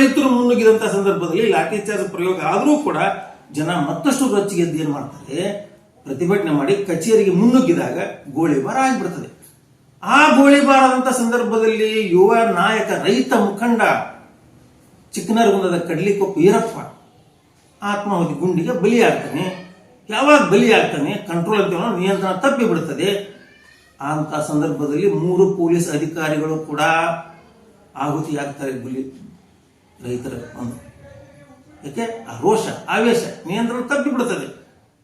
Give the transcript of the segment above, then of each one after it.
ರೈತರು ಮುನ್ನುಗ್ಗಿದಂತ ಸಂದರ್ಭದಲ್ಲಿ ಲಾಠಿ ಚಾರ್ಜ್ ಪ್ರಯೋಗ ಆದರೂ ಕೂಡ ಜನ ಮತ್ತಷ್ಟು ರೊಚ್ಚಿಗೆದ್ದು ಏನ್ ಮಾಡ್ತಾರೆ? ಪ್ರತಿಭಟನೆ ಮಾಡಿ ಕಚೇರಿಗೆ ಮುನ್ನುಗ್ಗಿದಾಗ ಗೋಳಿಬಾರ ಆಗಿಬಿಡ್ತದೆ. ಆ ಗೋಳಿಬಾರ ಆದಂತ ಸಂದರ್ಭದಲ್ಲಿ ಯುವ ನಾಯಕ, ರೈತ ಮುಖಂಡ ಚಿಕ್ಕನರಗುಂದದ ಕಡ್ಲಿಕೊಪ್ಪ ಈರಪ್ಪ ಆತ್ಮಾಹುತಿ ಗುಂಡಿಗೆ ಬಲಿಯಾಗ್ತಾನೆ. ಯಾವಾಗ ಬಲಿಯಾಗ್ತಾನೆ? ಕಂಟ್ರೋಲ್ ಅಂತ ನಿಯಂತ್ರಣ ತಪ್ಪಿ ಬಿಡುತ್ತದೆ ಅಂತ ಸಂದರ್ಭದಲ್ಲಿ ಮೂರು ಪೊಲೀಸ್ ಅಧಿಕಾರಿಗಳು ಕೂಡ ಆಹುತಿಯಾಗ್ತಾರೆ ಬಲಿ ರೈತರ ಒಂದು. ಯಾಕೆ? ಆ ರೋಷ, ಆವೇಶ ನಿಯಂತ್ರಣ ತಪ್ಪಿ ಬಿಡುತ್ತದೆ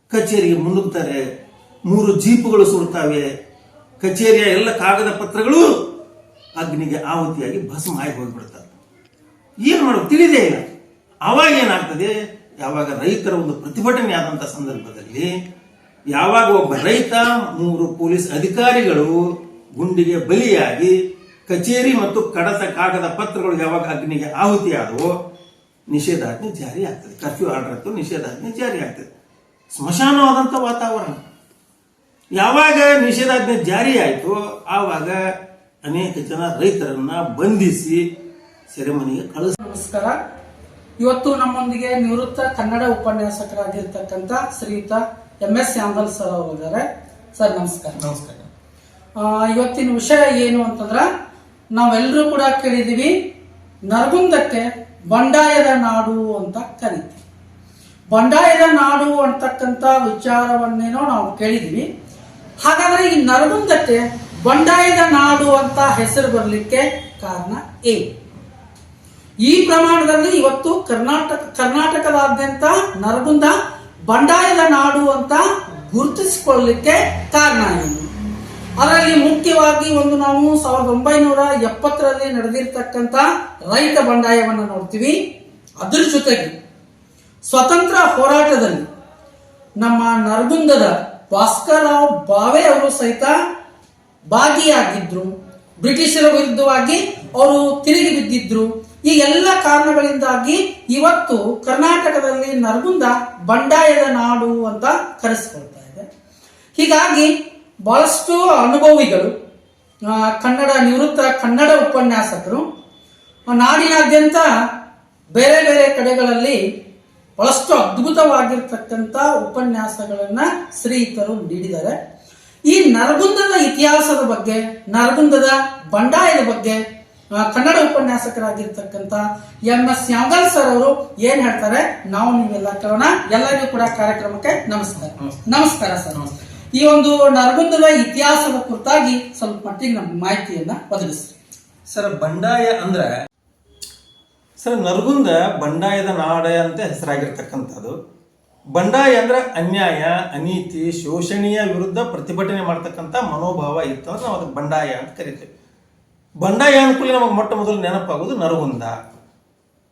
ಕಚೇರಿಗೆ ಮುನ್ನುಗ್ತಾರೆ, ಮೂರು ಜೀಪುಗಳು ಸುಡ್ತಾವೆ. ಕಚೇರಿಯ ಎಲ್ಲ ಕಾಗದ ಪತ್ರಗಳು ಅಗ್ನಿಗೆ ಆಹುತಿಯಾಗಿ ಭಸ್ಮ ಆಗಿ ಹೋಗಿಬಿಡುತ್ತಾರೆ ಏನು ಮಾಡೋದು? ತಿಳಿದೇ ಇಲ್ಲ. ಅವಾಗ ಏನಾಗ್ತದೆ? ಯಾವಾಗ ರೈತರ ಒಂದು ಪ್ರತಿಭಟನೆ ಆದಂತ ಸಂದರ್ಭದಲ್ಲಿ ಯಾವಾಗ ಒಬ್ಬ ರೈತ, ಮೂರು ಪೊಲೀಸ್ ಅಧಿಕಾರಿಗಳು ಗುಂಡಿಗೆ ಬಲಿಯಾಗಿ ಕಚೇರಿ ಮತ್ತು ಕಡತ ಕಾಗದ ಪತ್ರಗಳು ಯಾವಾಗ ಅಗ್ನಿಗೆ ಆಹುತಿಯಾದವೋ ನಿಷೇಧಾಜ್ಞೆ ಜಾರಿ ಆಗ್ತದೆ. ಕರ್ಫ್ಯೂ ಆರ್ಡರ್ ಅಂತೂ ನಿಷೇಧಾಜ್ಞೆ ಜಾರಿ ಆಗ್ತದೆ. ಸ್ಮಶಾನವಾದಂಥ ವಾತಾವರಣ. ಯಾವಾಗ ನಿಷೇಧಾಜ್ಞೆ ಜಾರಿ ಆಯಿತು ಆವಾಗ ಅನೇಕ ಜನ ರೈತರನ್ನ ಬಂಧಿಸಿ ಸೆರೆಮನಿಗೆ ಕಳಿಸ ನಮಸ್ಕಾರ. ಇವತ್ತು ನಮ್ಮೊಂದಿಗೆ ನಿವೃತ್ತ ಕನ್ನಡ ಉಪನ್ಯಾಸಕರಾಗಿರ್ತಕ್ಕಂಥ ಶ್ರೀಯುತ ಎಂ ಎಸ್ ಯಾಂಬಲ್ ಸರ್ ಅವರು ಇದ್ದಾರೆ ಸರ್ ನಮಸ್ಕಾರ. ನಮಸ್ಕಾರ. ಆ, ಇವತ್ತಿನ ವಿಷಯ ಏನು ಅಂತಂದ್ರ ನಾವೆಲ್ಲರೂ ಕೂಡ ಕೇಳಿದ್ದೀವಿ, ನರಗುಂದಕ್ಕೆ ಬಂಡಾಯದ ನಾಡು ಅಂತ ಕರೀತೀವಿ. ಬಂಡಾಯದ ನಾಡು ಅಂತಕ್ಕಂಥ ವಿಚಾರವನ್ನೇನೋ ನಾವು ಕೇಳಿದೀವಿ ಹಾಗಾದ್ರೆ ಈ ನರಗುಂದಕ್ಕೆ ಬಂಡಾಯದ ನಾಡು ಅಂತ ಹೆಸರು ಬರಲಿಕ್ಕೆ ಕಾರಣ ಏನು ಈ ಪ್ರಮಾಣದಲ್ಲಿ ಇವತ್ತು ಕರ್ನಾಟಕ, ಕರ್ನಾಟಕದಾದ್ಯಂತ ನರಗುಂದ ಬಂಡಾಯದ ನಾಡು ಅಂತ ಗುರುತಿಸಿಕೊಳ್ಳಲಿಕ್ಕೆ ಕಾರಣ ಏನು? ಅದರಲ್ಲಿ ಮುಖ್ಯವಾಗಿ ಒಂದು ನಾವು ಸಾವಿರದ ಒಂಬೈನೂರ ಎಪ್ಪತ್ತರಲ್ಲಿ ನಡೆದಿರ್ತಕ್ಕಂಥ ರೈತ ಬಂಡಾಯವನ್ನು ನೋಡ್ತೀವಿ. ಅದ್ರ ಜೊತೆಗೆ ಸ್ವತಂತ್ರ ಹೋರಾಟದಲ್ಲಿ ನಮ್ಮ ನರಗುಂದದ ಭಾಸ್ಕರರಾವ್ ಬಾವೆ ಅವರು ಸಹಿತ ಭಾಗಿಯಾಗಿದ್ರು. ಬ್ರಿಟಿಷರ ವಿರುದ್ಧವಾಗಿ ಅವರು ತಿರುಗಿ ಬಿದ್ದಿದ್ರು. ಈ ಎಲ್ಲ ಕಾರಣಗಳಿಂದಾಗಿ ಇವತ್ತು ಕರ್ನಾಟಕದಲ್ಲಿ ನರಗುಂದ ಬಂಡಾಯದ ನಾಡು ಅಂತ ಕರೆಸಿಕೊಳ್ತಾ ಇದೆ. ಹೀಗಾಗಿ ಬಹಳಷ್ಟು ಅನುಭವಿಗಳು ಕನ್ನಡ ನಿವೃತ್ತ ಕನ್ನಡ ಉಪನ್ಯಾಸಕರು ನಾಡಿನಾದ್ಯಂತ ಬೇರೆ ಬೇರೆ ಕಡೆಗಳಲ್ಲಿ ಬಹಳಷ್ಟು ಅದ್ಭುತವಾಗಿರ್ತಕ್ಕಂಥ ಉಪನ್ಯಾಸಗಳನ್ನ ಶ್ರೀಯುತರು ನೀಡಿದ್ದಾರೆ. ಈ ನರಗುಂದದ ಇತಿಹಾಸದ ಬಗ್ಗೆ ನರಗುಂದದ ಬಂಡಾಯದ ಬಗ್ಗೆ ಕನ್ನಡ ಉಪನ್ಯಾಸಕರಾಗಿರ್ತಕ್ಕಂಥ ಎಂ ಎಸ್ ಯಾಂಗಲ್ ಸರ್ ಅವರು ಏನ್ ಹೇಳ್ತಾರೆ? ನಾವು ನೀವೆಲ್ಲ ಕೇಳೋಣ. ಎಲ್ಲರಿಗೂ ಕೂಡ ಕಾರ್ಯಕ್ರಮಕ್ಕೆ ನಮಸ್ಕಾರ. ನಮಸ್ಕಾರ. ಸರ್. ಈ ಒಂದು ನರಗುಂದದ ಇತಿಹಾಸದ ಕುರಿತಾಗಿ ಸ್ವಲ್ಪ ಮಟ್ಟಿಗೆ ನಮ್ಮ ಮಾಹಿತಿಯನ್ನ ಒದಗಿಸ್ರಿ. ಸರ್, ಬಂಡಾಯ ಅಂದ್ರೆ ಸರ್, ನರಗುಂದ ಬಂಡಾಯದ ನಾಡ ಅಂತ ಹೆಸರಾಗಿರ್ತಕ್ಕಂಥದ್ದು. ಬಂಡಾಯ ಅಂದ್ರೆ ಅನ್ಯಾಯ, ಅನೀತಿ, ಶೋಷಣೆಯ ವಿರುದ್ಧ ಪ್ರತಿಭಟನೆ ಮಾಡ್ತಕ್ಕಂಥ ಮನೋಭಾವ ಇತ್ತು ಅಂದ್ರೆ ನಾವು ಅದಕ್ಕೆ ಬಂಡಾಯ ಅಂತ ಕರಿತೀವಿ. ಬಂಡಾಯ ಅನುಕೂಲ ನಮಗೆ ಮೊಟ್ಟ ಮೊದಲು ನೆನಪಾಗೋದು ನರಗುಂದ.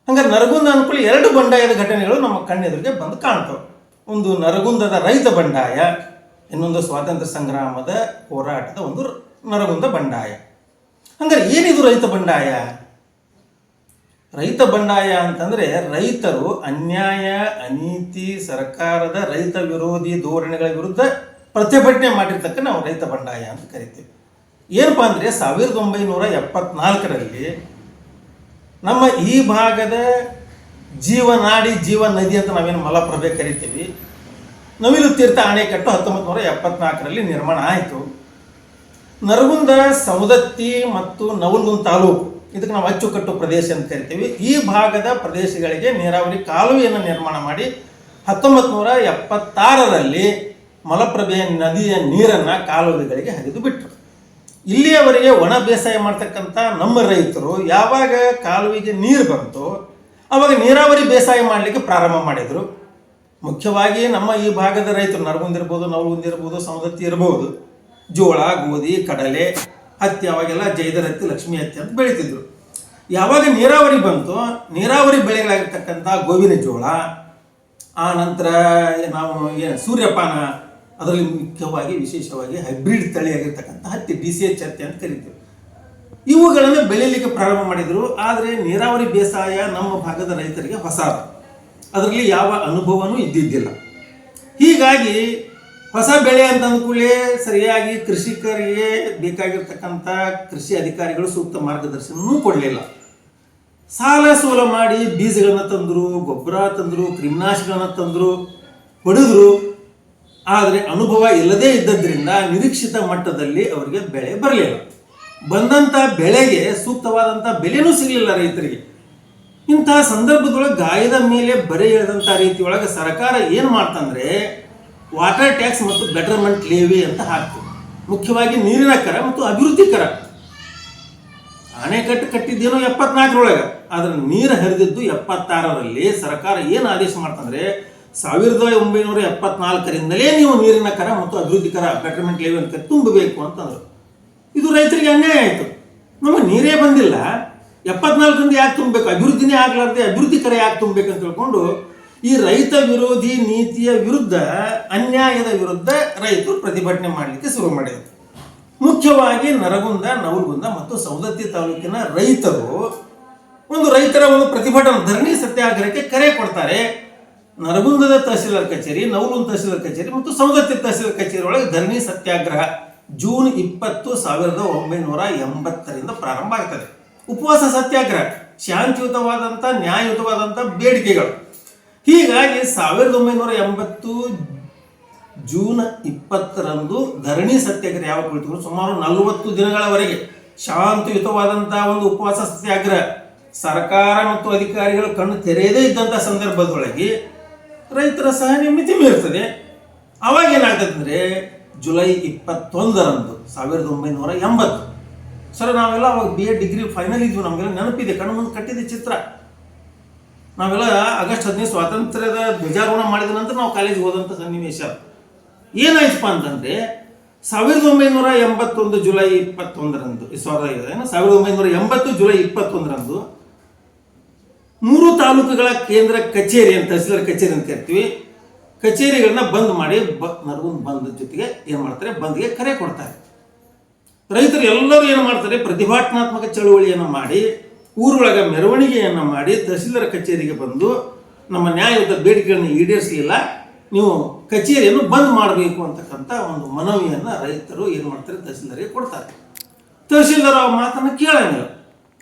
ಹಂಗಾರೆ ನರಗುಂದ ಅನುಕೂಲ ಎರಡು ಬಂಡಾಯದ ಘಟನೆಗಳು ನಮ್ಮ ಕಣ್ಣೆದುರಿಗೆ ಬಂದು ಕಾಣ್ತವೆ. ಒಂದು ನರಗುಂದದ ರೈತ ಬಂಡಾಯ ಇನ್ನೊಂದು ಸ್ವಾತಂತ್ರ್ಯ ಸಂಗ್ರಾಮದ ಹೋರಾಟದ ಒಂದು ನರಗುಂದ ಬಂಡಾಯ. ಹಂಗಾರೆ ಏನಿದು ರೈತ ಬಂಡಾಯ? ರೈತ ಬಂಡಾಯ ಅಂತಂದ್ರೆ ರೈತರು ಅನ್ಯಾಯ, ಅನೀತಿ, ಸರ್ಕಾರದ ರೈತ ವಿರೋಧಿ ಧೋರಣೆಗಳ ವಿರುದ್ಧ ಪ್ರತಿಭಟನೆ ಮಾಡಿರ್ತಕ್ಕ ನಾವು ರೈತ ಬಂಡಾಯ ಅಂತ ಕರಿತೀವಿ. ಏನಪ್ಪ ಅಂದ್ರೆ ಸಾವಿರದ ಒಂಬೈನೂರ ಎಪ್ಪತ್ನಾಲ್ಕರಲ್ಲಿ ನಮ್ಮ ಈ ಭಾಗದ ಜೀವನಾಡಿ ಜೀವ ನದಿ ಅಂತ ನಾವೇನು ಮಲಪ್ರಭೆ ಕರಿತೀವಿ. ನವಿಲು ತೀರ್ಥ ಅಣೆಕಟ್ಟು ಹತ್ತೊಂಬತ್ತು ನೂರ ಎಪ್ಪತ್ನಾಲ್ಕರಲ್ಲಿ ನಿರ್ಮಾಣ ಆಯಿತು. ನರಗುಂದ, ಸವದತ್ತಿ ಮತ್ತು ನವಲಗುಂದ ತಾಲೂಕು. ಇದಕ್ಕೆ ನಾವು ಅಚ್ಚುಕಟ್ಟು ಪ್ರದೇಶ ಅಂತ ಕರಿತೀವಿ ಈ ಭಾಗದ ಪ್ರದೇಶಗಳಿಗೆ ನೀರಾವರಿ ಕಾಲುವೆಯನ್ನು ನಿರ್ಮಾಣ ಮಾಡಿ ಹತ್ತೊಂಬತ್ತು ನೂರ ಎಪ್ಪತ್ತಾರರಲ್ಲಿ ಮಲಪ್ರಭೆಯ ನದಿಯ ನೀರನ್ನು ಕಾಲುವೆಗಳಿಗೆ ಹರಿದು ಬಿಟ್ಟರು ಇಲ್ಲಿಯವರೆಗೆ ಒಣ ಬೇಸಾಯ ಮಾಡ್ತಕ್ಕಂಥ ನಮ್ಮ ರೈತರು ಯಾವಾಗ ಕಾಲುವೆಗೆ ನೀರು ಬಂತು, ಅವಾಗ ನೀರಾವರಿ ಬೇಸಾಯ ಮಾಡಲಿಕ್ಕೆ ಪ್ರಾರಂಭ ಮಾಡಿದರು. ಮುಖ್ಯವಾಗಿ ನಮ್ಮ ಈ ಭಾಗದ ರೈತರು ನರಗುಂದಿರ್ಬೋದು, ನವಲಗುಂದಿರ್ಬೋದು, ಸಮದತ್ತಿ ಇರ್ಬೋದು, ಜೋಳ, ಗೋಧಿ, ಕಡಲೆ ಹತ್ತಿ ಅವಾಗೆಲ್ಲ ಜೈದರ ಹತ್ತಿ, ಲಕ್ಷ್ಮಿ ಹತ್ತಿ ಅಂತ ಬೆಳೀತಿದ್ರು. ಯಾವಾಗ ನೀರಾವರಿ ಬಂತು, ನೀರಾವರಿ ಬೆಳೆಗಳಾಗಿರ್ತಕ್ಕಂಥ ಗೋವಿನ ಜೋಳ, ಆ ನಂತರ ನಾವು ಏನು ಸೂರ್ಯಪಾನ, ಅದರಲ್ಲಿ ಮುಖ್ಯವಾಗಿ, ವಿಶೇಷವಾಗಿ ಹೈಬ್ರಿಡ್ ತಳಿಯಾಗಿರ್ತಕ್ಕಂಥ ಹತ್ತಿ, ಡಿ ಸಿ ಎಚ್ ಹತ್ತಿ ಅಂತ ಕರಿತೀವಿ. ಇವುಗಳನ್ನು ಬೆಳೀಲಿಕ್ಕೆ ಪ್ರಾರಂಭ ಮಾಡಿದರು, ಆದರೆ ನೀರಾವರಿ ಬೇಸಾಯ ನಮ್ಮ ಭಾಗದ ರೈತರಿಗೆ ಹೊಸದು. ಅದರಲ್ಲಿ ಯಾವ ಅನುಭವನೂ ಇದ್ದಿದ್ದಿಲ್ಲ. ಹೀಗಾಗಿ ಹೊಸ ಬೆಳೆ ಅಂತ ಅಂದ್ಕೂಡಲೇ ಸರಿಯಾಗಿ ಕೃಷಿಕರಿಗೆ ಬೇಕಾಗಿರ್ತಕ್ಕಂಥ ಕೃಷಿ ಅಧಿಕಾರಿಗಳು ಸೂಕ್ತ ಮಾರ್ಗದರ್ಶನವೂ ಕೊಡಲಿಲ್ಲ. ಸಾಲ ಸೋಲ ಮಾಡಿ ಬೀಜಗಳನ್ನು ತಂದರು, ಗೊಬ್ಬರ ತಂದರು ಕ್ರಿಮಿನಾಶಗಳನ್ನ ತಂದರು, ಹೊಡೆದ್ರು. ಆದರೆ ಅನುಭವ ಇಲ್ಲದೇ ಇದ್ದದ್ರಿಂದ ನಿರೀಕ್ಷಿತ ಮಟ್ಟದಲ್ಲಿ ಅವರಿಗೆ ಬೆಳೆ ಬರಲಿಲ್ಲ. ಬಂದಂಥ ಬೆಳೆಗೆ ಸೂಕ್ತವಾದಂಥ ಬೆಲೆನೂ ಸಿಗಲಿಲ್ಲ ರೈತರಿಗೆ. ಇಂತಹ ಸಂದರ್ಭದೊಳಗೆ ಗಾಯದ ಮೇಲೆ ಬರೆ ಎಳೆದಂಥ ರೀತಿಯೊಳಗೆ ಸರ್ಕಾರ ಏನು ಮಾಡ್ತಂದ್ರೆ ವಾಟರ್ ಟ್ಯಾಕ್ಸ್ ಮತ್ತು ಬೆಟರ್ಮೆಂಟ್ ಲೇವಿ ಅಂತ ಹಾಕ್ತದೆ. ಮುಖ್ಯವಾಗಿ ನೀರಿನ ಕರ ಮತ್ತು ಅಭಿವೃದ್ಧಿ ಕರ. ಅಣೆಕಟ್ಟು ಕಟ್ಟಿದ್ದೇನೋ ಎಪ್ಪತ್ನಾಲ್ಕರೊಳಗೆ, ಆದ್ರೆ ನೀರು ಹರಿದಿದ್ದು ಎಪ್ಪತ್ತಾರರಲ್ಲಿ ಸರ್ಕಾರ ಏನು ಆದೇಶ ಮಾಡ್ತಂದ್ರೆ ಸಾವಿರದ ಒಂಬೈನೂರ ಎಪ್ಪತ್ನಾಲ್ಕರಿಂದಲೇ ನೀವು ನೀರಿನ ಕರ ಮತ್ತು ಅಭಿವೃದ್ಧಿ ಕರ ಬೆಟರ್ಮೆಂಟ್ ಲೇವಿ ಅಂತ ತುಂಬಬೇಕು ಅಂತಂದ್ರು. ಇದು ರೈತರಿಗೆ ಅನ್ಯಾಯ ಆಯಿತು. ನಮಗೆ ನೀರೇ ಬಂದಿಲ್ಲ. ಎಪ್ಪತ್ನಾಲ್ಕರಿಂದ ಯಾಕೆ ತುಂಬಬೇಕು ಅಭಿವೃದ್ಧಿನೇ ಆಗ್ಲಾರ್ದೆ ಅಭಿವೃದ್ಧಿ ಕರೆ ಯಾಕೆ ಅಂತ ತಿಳ್ಕೊಂಡು ಈ ರೈತ ವಿರೋಧಿ ನೀತಿಯ ವಿರುದ್ಧ, ಅನ್ಯಾಯದ ವಿರುದ್ಧ ರೈತರು ಪ್ರತಿಭಟನೆ ಮಾಡಲಿಕ್ಕೆ ಶುರು ಮಾಡಿದ್ರು. ಮುಖ್ಯವಾಗಿ ನರಗುಂದ, ನವಲಗುಂದ ಮತ್ತು ಸೌದತ್ತಿ ತಾಲೂಕಿನ ರೈತರು ಒಂದು ರೈತರ ಒಂದು ಪ್ರತಿಭಟನೆ ಧರಣಿ ಸತ್ಯಾಗ್ರಹಕ್ಕೆ ಕರೆ ಕೊಡ್ತಾರೆ. ನರಗುಂದದ ತಹಸೀಲ್ದಾರ್ ಕಚೇರಿ, ನವಲಗುಂದ ತಹಸೀಲ್ದಾರ್ ಕಚೇರಿ ಮತ್ತು ಸವದತ್ತಿ ತಹಸೀಲ್ದಾರ್ ಕಚೇರಿ ಒಳಗೆ ಧರಣಿ ಸತ್ಯಾಗ್ರಹ ಜೂನ್ ಇಪ್ಪತ್ತು ಸಾವಿರದ ಒಂಬೈನೂರ ಎಂಬತ್ತರಿಂದ ಪ್ರಾರಂಭ ಆಗ್ತದೆ. ಉಪವಾಸ ಸತ್ಯಾಗ್ರಹ ಶಾಂತಿಯುತವಾದಂಥ ನ್ಯಾಯಯುತವಾದಂಥ ಬೇಡಿಕೆಗಳು. ಹೀಗಾಗಿ ಸಾವಿರದ ಒಂಬೈನೂರ ಎಂಬತ್ತು ಜೂನ್ ಇಪ್ಪತ್ತರಂದು ಧರಣಿ ಸತ್ಯಾಗ್ರಹ ಯಾವ ಕುಳಿತು ಸುಮಾರು ನಲವತ್ತು ದಿನಗಳವರೆಗೆ ಶಾಂತಿಯುತವಾದಂತಹ ಒಂದು ಉಪವಾಸ ಸತ್ಯಾಗ್ರಹ. ಸರ್ಕಾರ ಮತ್ತು ಅಧಿಕಾರಿಗಳು ಕಣ್ಣು ತೆರೆಯದೇ ಇದ್ದಂಥ ಸಂದರ್ಭದೊಳಗೆ ರೈತರ ಸಹನೆ ಮಿತಿ ಮೀರ್ತದೆ ಅವಾಗ ಏನಾಗ್ತದೆ ಅಂದರೆ ಜುಲೈ ಇಪ್ಪತ್ತೊಂದರಂದು ಸಾವಿರದ ಒಂಬೈನೂರ ಎಂಬತ್ತು ಸರ್ ನಾವೆಲ್ಲ ಅವಾಗ ಬಿ ಎಡ್ ಡಿಗ್ರಿ ಫೈನಲ್ ಇದ್ವಿ. ನಮಗೆಲ್ಲ ನೆನಪಿದೆ. ಕಣ್ಣು ಮುಂದೆ ಕಟ್ಟಿದೆ ಚಿತ್ರ. ನಾವೆಲ್ಲ ಆಗಸ್ಟ್ ಹದಿನೈದು ಸ್ವಾತಂತ್ರ್ಯದ ಧ್ವಜಾರೋಹಣ ಮಾಡಿದ ನಂತರ ನಾವು ಕಾಲೇಜಿಗೆ ಹೋದಂಥ ಸನ್ನಿವೇಶ. ಏನಾಯ್ತಪ್ಪ ಅಂತಂದರೆ, ಸಾವಿರದ ಒಂಬೈನೂರ ಎಂಬತ್ತೊಂದು ಜುಲೈ ಇಪ್ಪತ್ತೊಂದರಂದು ಸಾವಿರದ ಏನು? ಸಾವಿರದ ಒಂಬೈನೂರ ಎಂಬತ್ತು ಜುಲೈ ಇಪ್ಪತ್ತೊಂದರಂದು, ಮೂರು ತಾಲೂಕುಗಳ ಕೇಂದ್ರ ಕಚೇರಿ ಅಂತ, ತಹಸೀಲ್ದಾರ್ ಕಚೇರಿ ಅಂತ ಕರಿತೀವಿ. ಕಚೇರಿಗಳನ್ನ ಬಂದ್ ಮಾಡಿ ಬ ನರಗುಂದ್ ಬಂದ್ ಜೊತೆಗೆ ಏನು ಮಾಡ್ತಾರೆ? ಬಂದ್ಗೆ ಕರೆ ಕೊಡ್ತಾರೆ. ರೈತರು ಎಲ್ಲರೂ ಏನು ಮಾಡ್ತಾರೆ? ಪ್ರತಿಭಟನಾತ್ಮಕ ಚಳುವಳಿಯನ್ನು ಮಾಡಿ, ಊರೊಳಗೆ ಮೆರವಣಿಗೆಯನ್ನು ಮಾಡಿ ತಹಸೀಲ್ದಾರ ಕಚೇರಿಗೆ ಬಂದು ನಮ್ಮ ನ್ಯಾಯಯುತ ಬೇಡಿಕೆಗಳನ್ನು ಈಡೇರಿಸಲಿಲ್ಲ ನೀವು ಕಚೇರಿಯನ್ನು ಬಂದ್ ಮಾಡಬೇಕು ಅಂತಕ್ಕಂಥ ಒಂದು ಮನವಿಯನ್ನು ರೈತರು ಏನು ಮಾಡ್ತಾರೆ? ತಹಸೀಲ್ದಾರಿಗೆ ಕೊಡ್ತಾರೆ. ತಹಸೀಲ್ದಾರ ಆ ಮಾತನ್ನು ಕೇಳಂಗಿಲ್ಲ.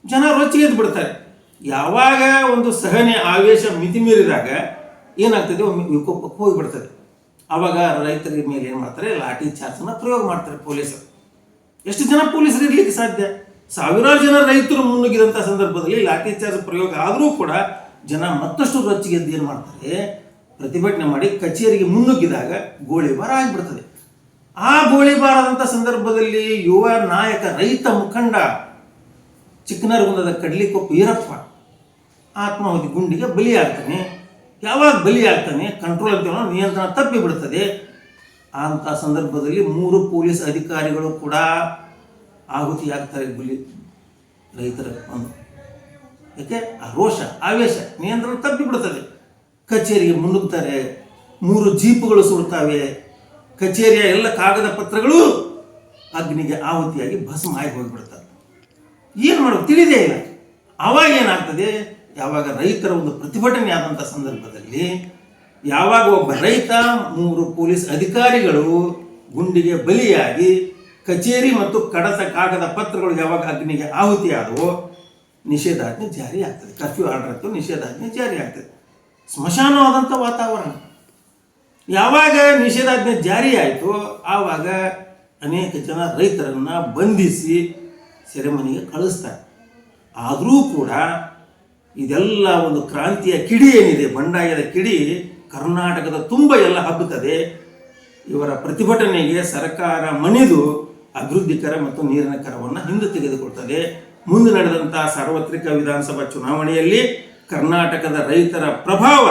ಜನ ರೊಚ್ಚಿಗೆ ಎದ್ದು ಬಿಡ್ತಾರೆ. ಯಾವಾಗ ಒಂದು ಸಹನೆ ಆವೇಶ ಮಿತಿ ಮೀರಿದಾಗ ಏನಾಗ್ತದೆ? ಒಮ್ಮೆ ವಿಕೋಪಕ್ಕೆ ಹೋಗಿಬಿಡ್ತದೆ. ಆವಾಗ ರೈತರ ಮೇಲೆ ಏನು ಮಾಡ್ತಾರೆ? ಲಾಠಿ ಚಾರ್ಜನ್ನು ಪ್ರಯೋಗ ಮಾಡ್ತಾರೆ ಪೊಲೀಸರು. ಎಷ್ಟು ಜನ ಪೊಲೀಸರು ಇರ್ಲಿಕ್ಕೆ ಸಾಧ್ಯ? ಸಾವಿರಾರು ಜನ ರೈತರು ಮುನ್ನುಗ್ಗಿದಂಥ ಸಂದರ್ಭದಲ್ಲಿ ಲಾಠಿ ಚಾರ್ಜ್ ಪ್ರಯೋಗ ಆದರೂ ಕೂಡ ಜನ ಮತ್ತಷ್ಟು ರೊಚ್ಚಿಗೆದ್ದು ಏನು ಮಾಡ್ತಾರೆ? ಪ್ರತಿಭಟನೆ ಮಾಡಿ ಕಚೇರಿಗೆ ಮುನ್ನುಗ್ಗಿದಾಗ ಗೋಳಿಬಾರ ಆಗಿಬಿಡ್ತದೆ. ಆ ಗೋಳಿಬಾರದಂಥ ಸಂದರ್ಭದಲ್ಲಿ ಯುವ ನಾಯಕ ರೈತ ಮುಖಂಡ ಚಿಕ್ಕನರಗುಂದದ ಕಡ್ಲಿಕೊಪ್ಪ ಈರಪ್ಪ ಆತ್ಮಾಹುತಿ ಗುಂಡಿಗೆ ಬಲಿಯಾಗ್ತಾನೆ. ಯಾವಾಗ ಬಲಿಯಾಗ್ತಾನೆ? ಕಂಟ್ರೋಲ್ ಅಂತ ನಿಯಂತ್ರಣ ತಪ್ಪಿ ಬಿಡ್ತದೆ. ಅಂಥ ಸಂದರ್ಭದಲ್ಲಿ ಮೂರು ಪೊಲೀಸ್ ಅಧಿಕಾರಿಗಳು ಕೂಡ ಆಹುತಿಯಾಗ್ತಾರೆ ಬಲಿ ರೈತರ ಒಂದು. ಯಾಕೆ? ರೋಷ ಆವೇಶ, ನಿಯಂತ್ರಣ ತಪ್ಪಿಬಿಡ್ತದೆ ಕಚೇರಿಗೆ ಮುನ್ನುಗ್ತಾರೆ, ಮೂರು ಜೀಪುಗಳು ಸುಡ್ತಾವೆ. ಕಚೇರಿಯ ಎಲ್ಲ ಕಾಗದ ಪತ್ರಗಳು ಅಗ್ನಿಗೆ ಆಹುತಿಯಾಗಿ ಭಸ್ಮ ಆಗಿ ಹೋಗಿಬಿಡ್ತಾರೆ ಏನು ಮಾಡೋದು? ತಿಳಿದೇ ಇಲ್ಲ. ಆವಾಗ ಏನಾಗ್ತದೆ? ಯಾವಾಗ ರೈತರ ಒಂದು ಪ್ರತಿಭಟನೆ ಆದಂಥ ಸಂದರ್ಭದಲ್ಲಿ ಯಾವಾಗ ಒಬ್ಬ ರೈತ ಮೂರು ಪೊಲೀಸ್ ಅಧಿಕಾರಿಗಳು ಗುಂಡಿಗೆ ಬಲಿಯಾಗಿ ಕಚೇರಿ ಮತ್ತು ಕಡತ ಕಾಗದ ಪತ್ರಗಳು ಯಾವಾಗ ಅಗ್ನಿಗೆ ಆಹುತಿಯಾದವೋ ನಿಷೇಧಾಜ್ಞೆ ಜಾರಿ ಆಗ್ತದೆ. ಕರ್ಫ್ಯೂ ಆರ್ಡರ್ ನಿಷೇಧಾಜ್ಞೆ ಜಾರಿ ಆಗ್ತದೆ. ಸ್ಮಶಾನವಾದಂಥ ವಾತಾವರಣ. ಯಾವಾಗ ನಿಷೇಧಾಜ್ಞೆ ಜಾರಿ ಆಯಿತು ಆವಾಗ ಅನೇಕ ಜನ ರೈತರನ್ನು ಬಂಧಿಸಿ ಸೆರೆಮನೆಗೆ ಕಳಿಸ್ತಾರೆ. ಆದರೂ ಕೂಡ ಇದೆಲ್ಲ ಒಂದು ಕ್ರಾಂತಿಯ ಕಿಡಿ ಏನಿದೆ, ಬಂಡಾಯದ ಕಿಡಿ ಕರ್ನಾಟಕದ ತುಂಬ ಎಲ್ಲ ಹಬ್ಬುತ್ತದೆ. ಇವರ ಪ್ರತಿಭಟನೆಗೆ ಸರ್ಕಾರ ಮಣಿದು ಅಭಿವೃದ್ಧಿಕರ ಮತ್ತು ನೀರಿನ ಕರವನ್ನು ಹಿಂದೆ ತೆಗೆದುಕೊಳ್ತದೆ. ಮುಂದೆ ನಡೆದಂಥ ಸಾರ್ವತ್ರಿಕ ವಿಧಾನಸಭಾ ಚುನಾವಣೆಯಲ್ಲಿ ಕರ್ನಾಟಕದ ರೈತರ ಪ್ರಭಾವ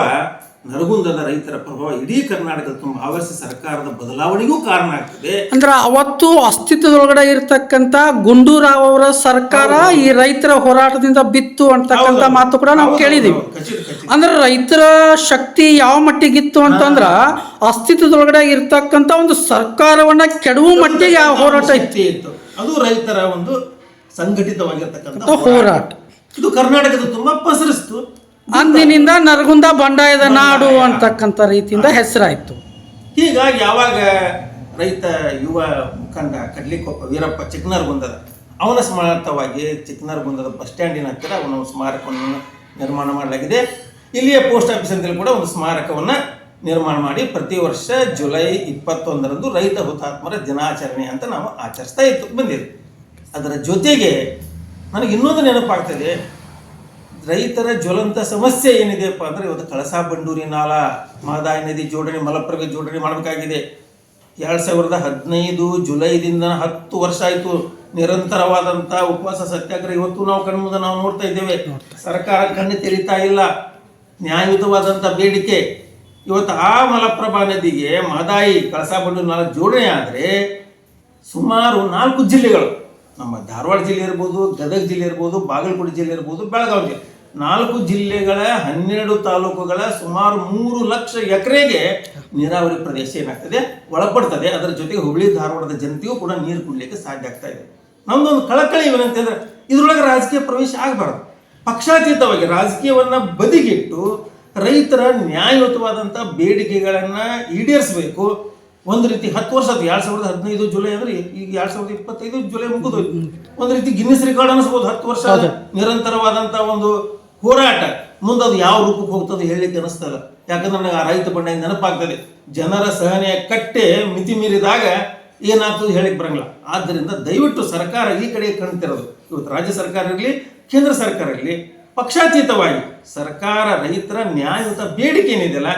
ನರಗುಂದದ ರೈತರ ಪ್ರಭಾವ ಇಡೀ ಕರ್ನಾಟಕದ ತುಂಬ ಆವರಿಸಿ ಸರ್ಕಾರದ ಬದಲಾವಣೆಗೂ ಕಾರಣ ಆಗ್ತದೆ. ಅಂದ್ರೆ ಅವತ್ತು ಅಸ್ತಿತ್ವದೊಳಗಡೆ ಇರತಕ್ಕಂತ ಗುಂಡೂರಾವ್ ಅವರ ಸರ್ಕಾರ ಈ ರೈತರ ಹೋರಾಟದಿಂದ ಬಿತ್ತು ಅಂತಕ್ಕಂತ ಮಾತು ಕೂಡ ನಾವು ಕೇಳಿದೀವಿ. ಅಂದ್ರೆ ರೈತರ ಶಕ್ತಿ ಯಾವ ಮಟ್ಟಿಗಿತ್ತು ಅಂತಂದ್ರ ಅಸ್ತಿತ್ವದೊಳಗಡೆ ಇರತಕ್ಕಂತ ಒಂದು ಸರ್ಕಾರವನ್ನ ಕೆಡುವ ಮಟ್ಟಿಗೆ ಆ ಹೋರಾಟ ಇತ್ತು. ಇತ್ತು. ಅದು ರೈತರ ಒಂದು ಸಂಘಟಿತವಾಗಿರ್ತಕ್ಕಂಥ ಹೋರಾಟ. ಇದು ಕರ್ನಾಟಕದ ತುಂಬಾ ಪಸರಿಸ್ತು. ಅಂದಿನಿಂದ ನರಗುಂದ ಬಂಡಾಯದ ನಾಡು ಅಂತಕ್ಕಂಥ ರೀತಿಯಿಂದ ಹೆಸರಾಯ್ತು. ಹೀಗಾಗಿ ಯಾವಾಗ ರೈತ ಯುವ ಮುಖಂಡ ಕಡ್ಲಿಕೊಪ್ಪ ವೀರಪ್ಪ ಚಿಕ್ಕನರ್ಗುಂದದ ಅವನ ಸ್ಮಾರಕವಾಗಿ ಚಿಕ್ಕನರಗುಂದದ ಬಸ್ ಸ್ಟ್ಯಾಂಡಿನ ಹತ್ತಿರ ಅವನ ಸ್ಮಾರಕವನ್ನು ನಿರ್ಮಾಣ ಮಾಡಲಾಗಿದೆ. ಇಲ್ಲಿಯ ಪೋಸ್ಟ್ ಆಫೀಸ್ ಅಂತೇಳಿ ಕೂಡ ಒಂದು ಸ್ಮಾರಕವನ್ನು ನಿರ್ಮಾಣ ಮಾಡಿ ಪ್ರತಿ ವರ್ಷ ಜುಲೈ ಇಪ್ಪತ್ತೊಂದರಂದು ರೈತ ಹುತಾತ್ಮರ ದಿನಾಚರಣೆ ಅಂತ ನಾವು ಆಚರಿಸ್ತಾ ಇತ್ತು ಬಂದಿದೆ. ಅದರ ಜೊತೆಗೆ ನನಗೆ ಇನ್ನೊಂದು ನೆನಪಾಗ್ತದೆ ರೈತರ ಜ್ವಲಂತ ಸಮಸ್ಯೆ ಏನಿದೆಯಪ್ಪ ಅಂದರೆ ಇವತ್ತು ಕಳಸಾ ಬಂಡೂರಿ ನಾಲ ಮಹದಾಯಿ ನದಿ ಜೋಡಣೆ, ಮಲಪ್ರಭೆ ಜೋಡಣೆ ಮಾಡಬೇಕಾಗಿದೆ. ಎರಡು ಸಾವಿರದ ಹದಿನೈದು ಜುಲೈದಿಂದ ಹತ್ತು ವರ್ಷ ಆಯಿತು ನಿರಂತರವಾದಂಥ ಉಪವಾಸ ಸತ್ಯಾಗ್ರಹ ಇವತ್ತು ನಾವು ಕಣ್ಮುಂದೆ ನಾವು ನೋಡ್ತಾ ಇದ್ದೇವೆ. ಸರ್ಕಾರ ಕಣ್ಣು ತೆರೀತಾ ಇಲ್ಲ. ನ್ಯಾಯಯುತವಾದಂಥ ಬೇಡಿಕೆ. ಇವತ್ತು ಆ ಮಲಪ್ರಭಾ ನದಿಗೆ ಮಹದಾಯಿ ಕಳಸಾ ಬಂಡೂರಿ ನಾಲ ಜೋಡಣೆ ಆದರೆ ಸುಮಾರು ನಾಲ್ಕು ಜಿಲ್ಲೆಗಳು ನಮ್ಮ ಧಾರವಾಡ ಜಿಲ್ಲೆ ಇರ್ಬೋದು, ಗದಗ ಜಿಲ್ಲೆ ಇರ್ಬೋದು, ಬಾಗಲಕೋಟೆ ಜಿಲ್ಲೆ ಇರ್ಬೋದು, ಬೆಳಗಾವಿ ಜಿಲ್ಲೆ. ನಾಲ್ಕು ಜಿಲ್ಲೆಗಳ ಹನ್ನೆರಡು ತಾಲೂಕುಗಳ ಸುಮಾರು ಮೂರು ಲಕ್ಷ ಎಕರೆಗೆ ನೀರಾವರಿ ಪ್ರದೇಶ ಏನಾಗ್ತದೆ? ಒಳಪಡ್ತದೆ. ಅದರ ಜೊತೆಗೆ ಹುಬ್ಳಿ ಧಾರವಾಡದ ಜನತೆಯೂ ಕೂಡ ನೀರು ಕುಡ್ಲಿಕ್ಕೆ ಸಾಧ್ಯ ಆಗ್ತಾ ಇದೆ. ನಮ್ದೊಂದು ಕಳಕಳಿ ಏನಂತಂದ್ರೆ ಇದ್ರೊಳಗೆ ರಾಜಕೀಯ ಪ್ರವೇಶ ಆಗಬಾರ್ದು. ಪಕ್ಷಾತೀತವಾಗಿ ರಾಜಕೀಯವನ್ನು ಬದಿಗಿಟ್ಟು ರೈತರ ನ್ಯಾಯಯುತವಾದಂಥ ಬೇಡಿಕೆಗಳನ್ನು ಈಡೇರಿಸಬೇಕು. ಒಂದು ರೀತಿ ಹತ್ತು ವರ್ಷ ಆಯ್ತು. ಎರಡು ಸಾವಿರದ ಹದಿನೈದು ಜುಲೈ ಅಂದ್ರೆ ಈಗ ಎರಡು ಸಾವಿರದ ಇಪ್ಪತ್ತೈದು ಜುಲೈ ಮುಗಿದು ಒಂದು ರೀತಿ ಗಿನ್ನಿಸ್ ರೆಕಾರ್ಡ್ ಅನಿಸ್ಬೋದು. ಹತ್ತು ವರ್ಷ ನಿರಂತರವಾದಂಥ ಒಂದು ಹೋರಾಟ. ಮುಂದೆ ಅದು ಯಾವ ರೂಪಕ್ಕೆ ಹೋಗ್ತದೆ ಹೇಳಲಿಕ್ಕೆ ಅನಿಸ್ತಲ್ಲ. ಯಾಕಂದ್ರೆ ನನಗೆ ಆ ರೈತ ಬಂಡ ನೆನಪಾಗ್ತದೆ. ಜನರ ಸಹನೆಯ ಕಟ್ಟೆ ಮಿತಿ ಮೀರಿದಾಗ ಏನಾಗ್ತದೆ ಹೇಳಿಕ್ ಬರಂಗಿಲ್ಲ. ಆದ್ದರಿಂದ ದಯವಿಟ್ಟು ಸರ್ಕಾರ ಈ ಕಡೆ ಕಣ್ತಿರೋದು. ಇವತ್ತು ರಾಜ್ಯ ಸರ್ಕಾರ ಇರಲಿ ಕೇಂದ್ರ ಸರ್ಕಾರ ಇರಲಿ ಪಕ್ಷಾತೀತವಾಗಿ ಸರ್ಕಾರ ರೈತರ ನ್ಯಾಯಯುತ ಬೇಡಿಕೆ ಏನಿದೆಯಲ್ಲ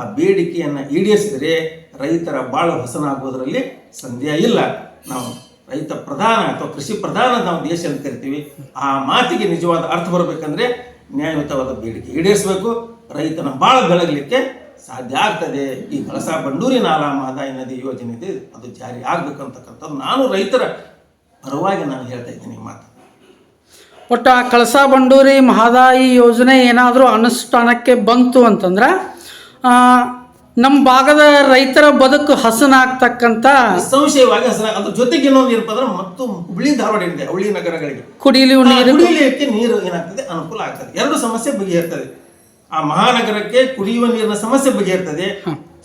ಆ ಬೇಡಿಕೆಯನ್ನು ಈಡೇರಿಸಿದರೆ ರೈತರ ಬಾಳು ಹಸನಾಗೋದರಲ್ಲಿ ಸಂದೇಹ ಇಲ್ಲ. ನಾವು ರೈತ ಪ್ರಧಾನ ಅಥವಾ ಕೃಷಿ ಪ್ರಧಾನ ನಾವು ದೇಶ ಅಂತ ಕರಿತೀವಿ, ಆ ಮಾತಿಗೆ ನಿಜವಾದ ಅರ್ಥ ಬರಬೇಕಂದ್ರೆ ನ್ಯಾಯಯುತವಾದ ಬೇಡಿಕೆ ಈಡೇರಿಸಬೇಕು. ರೈತನ ಬಾಳು ಬೆಳಗಲಿಕ್ಕೆ ಸಾಧ್ಯ ಆಗ್ತದೆ. ಈ ಕಳಸಾ ಬಂಡೂರಿ ನಾಲಾ ಮಹದಾಯಿ ನದಿ ಯೋಜನೆ ಇದೆ, ಅದು ಜಾರಿ ಆಗ್ಬೇಕಂತಕ್ಕಂಥದ್ದು ನಾನು ರೈತರ ಪರವಾಗಿ ನಾನು ಹೇಳ್ತಾ ಇದ್ದೀನಿ ಈ ಮಾತು. ಒಟ್ಟು ಆ ಕಳಸಾ ಬಂಡೂರಿ ಮಹದಾಯಿ ಯೋಜನೆ ಏನಾದರೂ ಅನುಷ್ಠಾನಕ್ಕೆ ಬಂತು ಅಂತಂದ್ರೆ ನಮ್ಮ ಭಾಗದ ರೈತರ ಬದುಕು ಹಸನಾಗ್ತಕ್ಕಂಥ ಸಂಶಯವಾಗಿ ಹಸನ ಅದ್ರ ಜೊತೆಗೆ ಇನ್ನೊಂದು ಏನಪ್ಪ ಅಂದ್ರೆ ಮತ್ತು ಹುಬ್ಳಿ ಧಾರವಾಡ ಏನಿದೆ ಹುಳಿ ನಗರಗಳಿಗೆ. ಕುಡಿಯಲು ನೀರು. ಕುಡಿಯಲಿಕ್ಕೆ ನೀರು ಏನಾಗ್ತದೆ? ಅನುಕೂಲ ಆಗ್ತದೆ. ಎರಡು ಸಮಸ್ಯೆ ಬಗೆಹರ್ತದೆ. ಆ ಮಹಾನಗರಕ್ಕೆ ಕುಡಿಯುವ ನೀರಿನ ಸಮಸ್ಯೆ ಬಗೆಹರ್ತದೆ.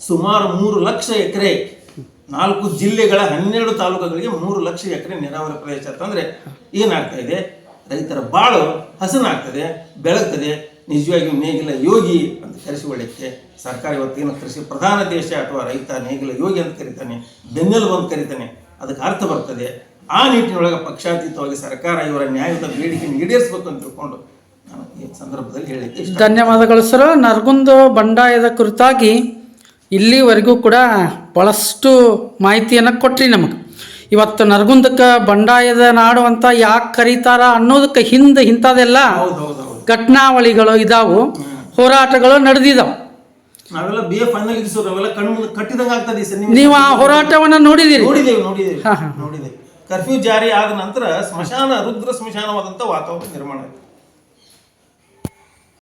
ಸುಮಾರು ಮೂರು ಲಕ್ಷ ಎಕರೆ ನಾಲ್ಕು ಜಿಲ್ಲೆಗಳ ಹನ್ನೆರಡು ತಾಲೂಕುಗಳಿಗೆ ಮೂರು ಲಕ್ಷ ಎಕರೆ ನೀರಾವರಿ ಪ್ರದೇಶ ಅಂತಂದ್ರೆ ಏನಾಗ್ತಾ ಇದೆ? ರೈತರ ಬಾಳು ಹಸನಾಗ್ತದೆ ಬೆಳಗ್ತದೆ ನಿಜವಾಗಿಯೂ ನೇಗಿಲ ಯೋಗಿ ಅಂತ ಕರೆಸಿಕೊಳ್ಳಕ್ಕೆ ಸರ್ಕಾರ ಇವತ್ತೇನು ಕೃಷಿ ಪ್ರಧಾನ ದೇಶ ಅಥವಾ ರೈತ ನೇಗಿಲ ಯೋಗಿ ಅಂತ ಕರಿತಾನೆ ಬೆನ್ನೆಲುಬು ಅಂತ ಕರಿತಾನೆ ಅದಕ್ಕೆ ಅರ್ಥ ಬರ್ತದೆ. ಆ ನಿಟ್ಟಿನೊಳಗೆ ಪಕ್ಷಾತೀತವಾಗಿ ಸರ್ಕಾರ ಇವರ ನ್ಯಾಯದ ಬೇಡಿಕೆ ಈಡೇರಿಸಬೇಕು ಅಂತ ತಿಳ್ಕೊಂಡು ನಾನು ಈ ಸಂದರ್ಭದಲ್ಲಿ ಹೇಳಿದ್ದೆ ಧನ್ಯವಾದಗಳು ಸರ್. ನರಗುಂದ ಬಂಡಾಯದ ಕುರಿತಾಗಿ ಇಲ್ಲಿವರೆಗೂ ಕೂಡ ಭಾಳಷ್ಟು ಮಾಹಿತಿಯನ್ನು ಕೊಟ್ರಿ ನಮಗೆ. ಇವತ್ತು ನರಗುಂದಕ್ಕೆ ಬಂಡಾಯದ ನಾಡು ಅಂತ ಯಾಕೆ ಕರೀತಾರ ಅನ್ನೋದಕ್ಕೆ ಹಿಂದೆ ಇಂಥದೆಲ್ಲ ಹೌದು ಹೌದು ಹೌದು. ಘಟನಾವಳಿಗಳು ಇದಾವು ಹೋರಾಟಗಳು ನಡೆದಿದ್ದಾವೆ ನೀವು ಆ ಹೋರಾಟವನ್ನು ನೋಡಿದಿರಿ. ಕರ್ಫ್ಯೂ ಜಾರಿ ಆದ ನಂತರ ಸ್ಮಶಾನ ರುದ್ರ ಸ್ಮಶಾನವಾದಂಥ ವಾತಾವರಣ ನಿರ್ಮಾಣ ಆಯಿತು.